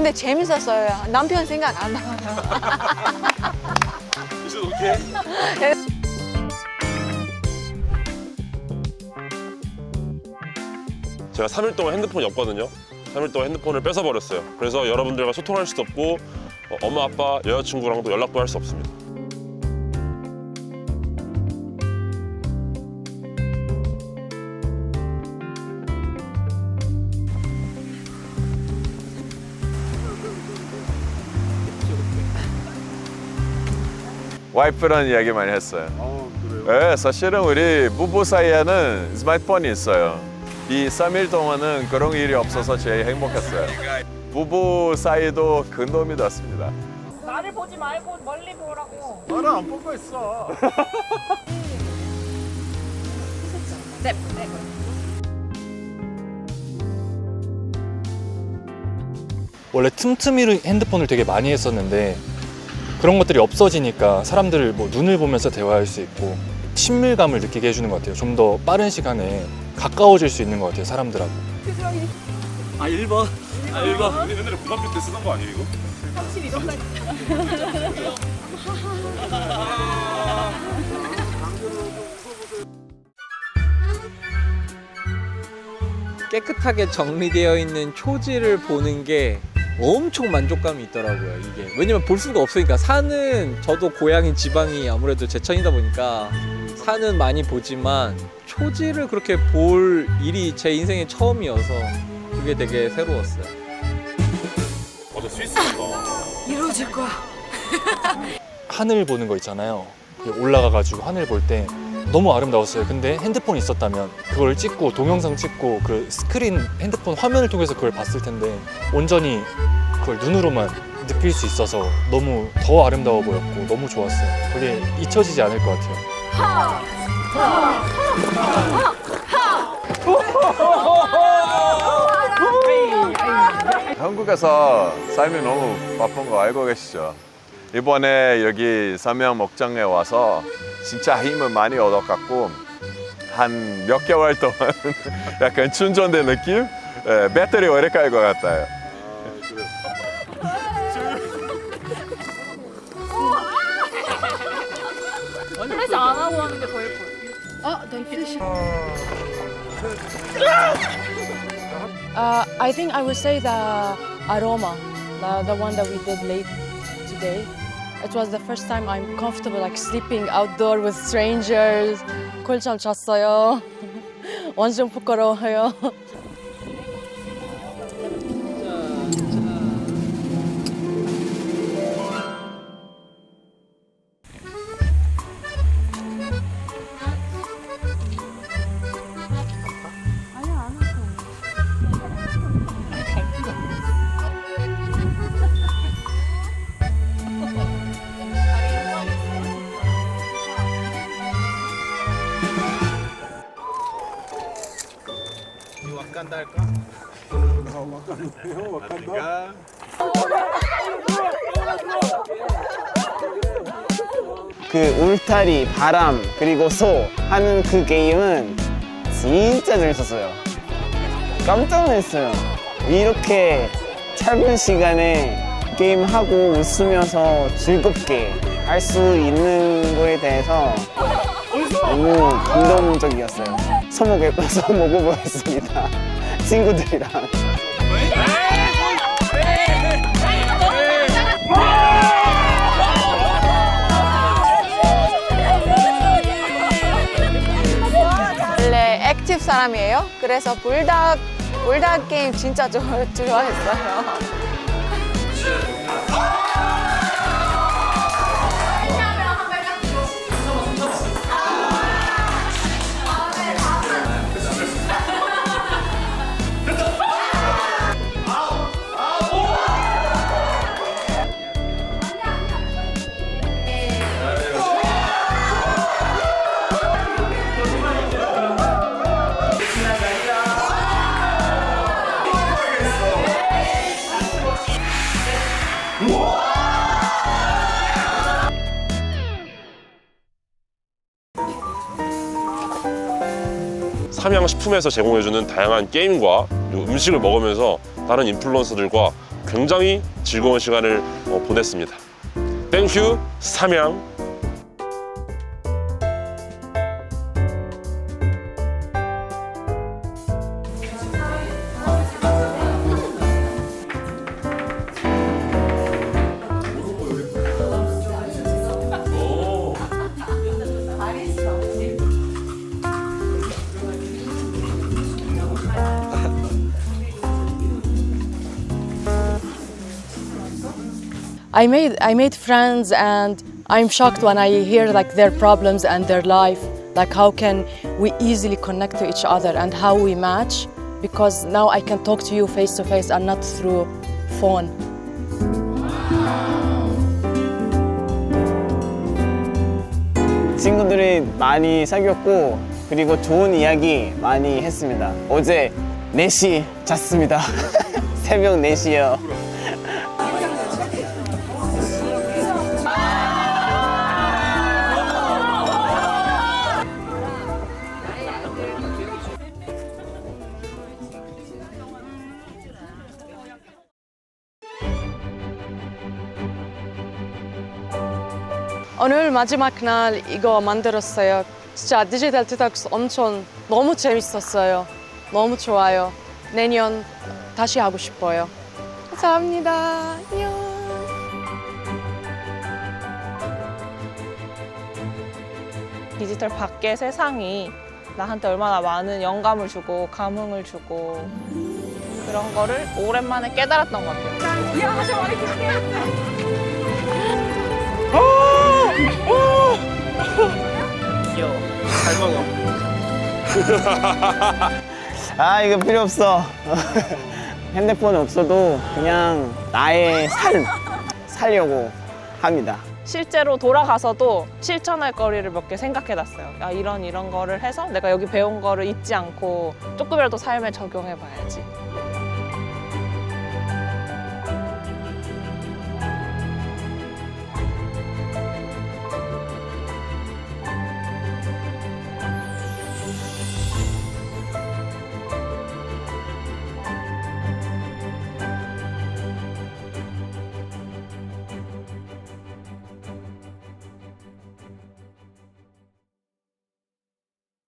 근데 재밌었어요. 남편 생각 안 나요. 이제 오케이? 제가 3일 동안 핸드폰이 없거든요. 3일 동안 핸드폰을 뺏어버렸어요. 그래서 여러분들과 소통할 수도 없고 어, 엄마 아빠 여자친구랑도 연락도 할 수 없습니다. 와이프랑 이야기 많이 했어요. 아 그래요? 네, 사실은 우리 부부 사이에는 스마트폰이 있어요. 이 3일 동안은 그런 일이 없어서 제일 행복했어요. 부부 사이도 큰 도움이 됐습니다. 나를 보지 말고 멀리 보라고. 나는 안 보고 있어. 네, 네. 원래 틈틈이 핸드폰을 되게 많이 했었는데 그런 것들이 없어지니까 사람들을 뭐 눈을 보면서 대화할 수 있고 친밀감을 느끼게 해주는 것 같아요. 좀 더 빠른 시간에 가까워질 수 있는 것 같아요, 사람들하고. 아 1번. 아 1번. 우리 옛날에 고등학교 때 쓰던 거 아니에요 이거? 깨끗하게 정리되어 있는 초지를 보는 게 엄청 만족감이 있더라고요 이게 왜냐면 볼 수가 없으니까 산은 저도 고향인 지방이 아무래도 제천이다 보니까 산은 많이 보지만 초지를 그렇게 볼 일이 제 인생에 처음이어서 그게 되게 새로웠어요 어제 스위스 갔다. 이루어질 거야. 하늘 보는 거 있잖아요. 올라가가지고 하늘 볼 때 너무 아름다웠어요. 근데 핸드폰이 있었다면 그걸 찍고 동영상 찍고 그 스크린 핸드폰 화면을 통해서 그걸 봤을 텐데 온전히 그걸 눈으로만 느낄 수 있어서 너무 더 아름다워 보였고 너무 좋았어요. 그게 잊혀지지 않을 것 같아요. 한국에서 삶이 너무 바쁜 거 알고 계시죠? 이번에 여기 삼양 목장에 와서 진짜 힘을 많이 얻어갖고 한 몇 개월 동안 약간 충전된 느낌? 예, 배터리 오래 깔 것 같아요. 플래시 안 하고 하는 게 더 예뻐요. Uh, I think I would say the aroma, the, the one that we did late today. It was the first time I'm comfortable like sleeping outdoor with strangers. كل شام شخصية 어요. 완전 부끄러워요. 와간다 할까? 그 울타리, 바람, 그리고 소 하는 그 게임은 진짜 재밌었어요. 깜짝 놀랐어요. 이렇게 짧은 시간에 게임하고 웃으면서 즐겁게 할 수 있는 거에 대해서 너무 감동적이었어요. 서먹에서 먹어보겠습니다. 친구들이랑. 원래 액티브 사람이에요. 그래서 불닭 불닭 게임 진짜 좋아, 좋아했어요. 삼양식품에서 제공해주는 다양한 게임과 음식을 먹으면서 다른 인플루언서들과 굉장히 즐거운 시간을 어, 보냈습니다. 땡큐 삼양. I made I made friends and I'm shocked when I hear like their problems and their life like how can we easily connect to each other and how we match because now I can talk to you face to face and not through phone. 친구들이 많이 사귀었고 그리고 좋은 이야기 많이 했습니다. 어제 4시 잤습니다. 새벽 4시요. 오늘 마지막 날 이거 만들었어요. 진짜 디지털 디톡스 엄청 너무 재밌었어요. 너무 좋아요. 내년 다시 하고 싶어요. 감사합니다. 안녕. 디지털 밖의 세상이 나한테 얼마나 많은 영감을 주고 감흥을 주고 그런 거를 오랜만에 깨달았던 것 같아요. 귀여워. 잘 먹어. 아 이거 필요 없어. 핸드폰 없어도 그냥 나의 삶 살려고 합니다. 실제로 돌아가서도 실천할 거리를 몇 개 생각해 놨어요. 아, 이런 이런 거를 해서 내가 여기 배운 거를 잊지 않고 조금이라도 삶에 적용해 봐야지.